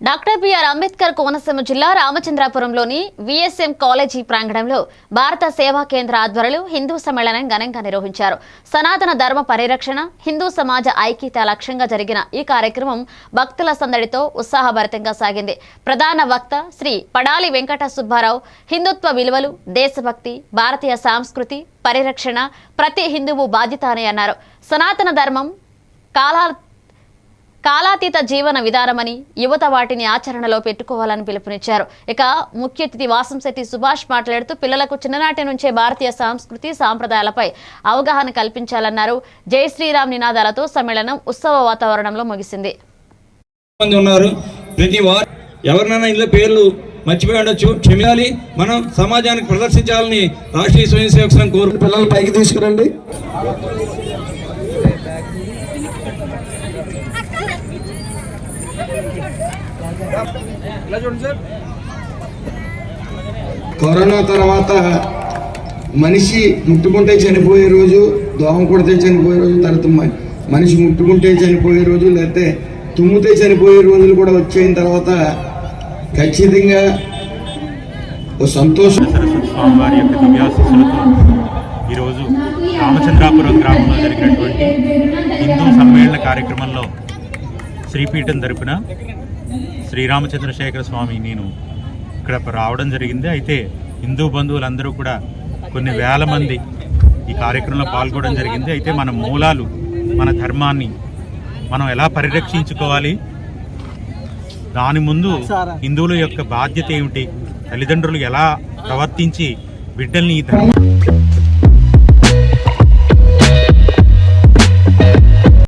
Doctor BR Ambedkar Konaseema జిల్లా రామచంద్రాపురంలోని VSM college ప్రాంగణంలో భారత సేవా కేంద్ర ఆధ్వర్యంలో హిందూ సమ్మేళనం ఘనంగా నిర్వహించారు. సనాతన ధర్మ పరిరక్షణ హిందూ సమాజ ఐక్యత లక్ష్యంగా జరిగిన ఈ కార్యక్రమం భక్తుల సందడితో ఉత్సాహభరితంగా సాగింది. ప్రధాన వక్త శ్రీ పడాలి వెంకట సుబ్బారావు హిందుత్వ విలువలు దేశభక్తి భారతీయ సాంస్కృతి పరిరక్షణ ప్రతి హిందువు బాధ్యత అని అన్నారు. సనాతన ధర్మం కాలా కాలాతీత జీవన విధానమని యువత వాటిని ఆచరణలో పెట్టుకోవాలని పిలుపునిచ్చారు. ఇక ముఖ్య అతిథి వాసంశెట్టి సుభాష్ మాట్లాడుతూ పిల్లలకు చిన్ననాటి నుంచే భారతీయ సంస్కృతి సాంప్రదాయాలపై అవగాహన కల్పించాలన్నారు. జై శ్రీరామ్ నినాదాలతో సమ్మేళనం ఉత్సవ వాతావరణంలో ముగిసింది. మంది ఉన్నారు. ప్రతి వారు ఎవరినైనా ఇంట్లో పేర్లు మర్చిపోయి ఉండొచ్చు. క్షమించాలి. మనం సమాజానికి ప్రదర్శించాలని రాష్ట్రీయ స్వయం సేవక సంఘం కోరు పిల్లలు పైకి తీసుకురండి. కరోనా తర్వాత మనిషి ముట్టుకుంటే చనిపోయే రోజు దోమ కొడితే చనిపోయే రోజు తర్వాత మనిషి ముట్టుకుంటే చనిపోయే రోజు లేకపోతే తుమ్మితే చనిపోయే రోజులు కూడా వచ్చేయిన తర్వాత ఖచ్చితంగా ఓ సంతోషం. స్వామివారి యొక్క ఈరోజు రామచంద్రాపురం గ్రామంలో జరిగినటువంటి హిందూ సమ్మేళన కార్యక్రమంలో శ్రీపీఠం తరపున శ్రీరామచంద్రశేఖర స్వామి నేను ఇక్కడ రావడం జరిగింది. అయితే హిందూ బంధువులందరూ కూడా కొన్ని వేల మంది ఈ కార్యక్రమంలో పాల్గొనడం జరిగింది. అయితే మన మూలాలు మన ధర్మాన్ని మనం ఎలా పరిరక్షించుకోవాలి? దాని ముందు హిందువుల యొక్క బాధ్యత ఏమిటి? తల్లిదండ్రులు ఎలా ప్రవర్తించి బిడ్డల్ని ఈ ధర్మ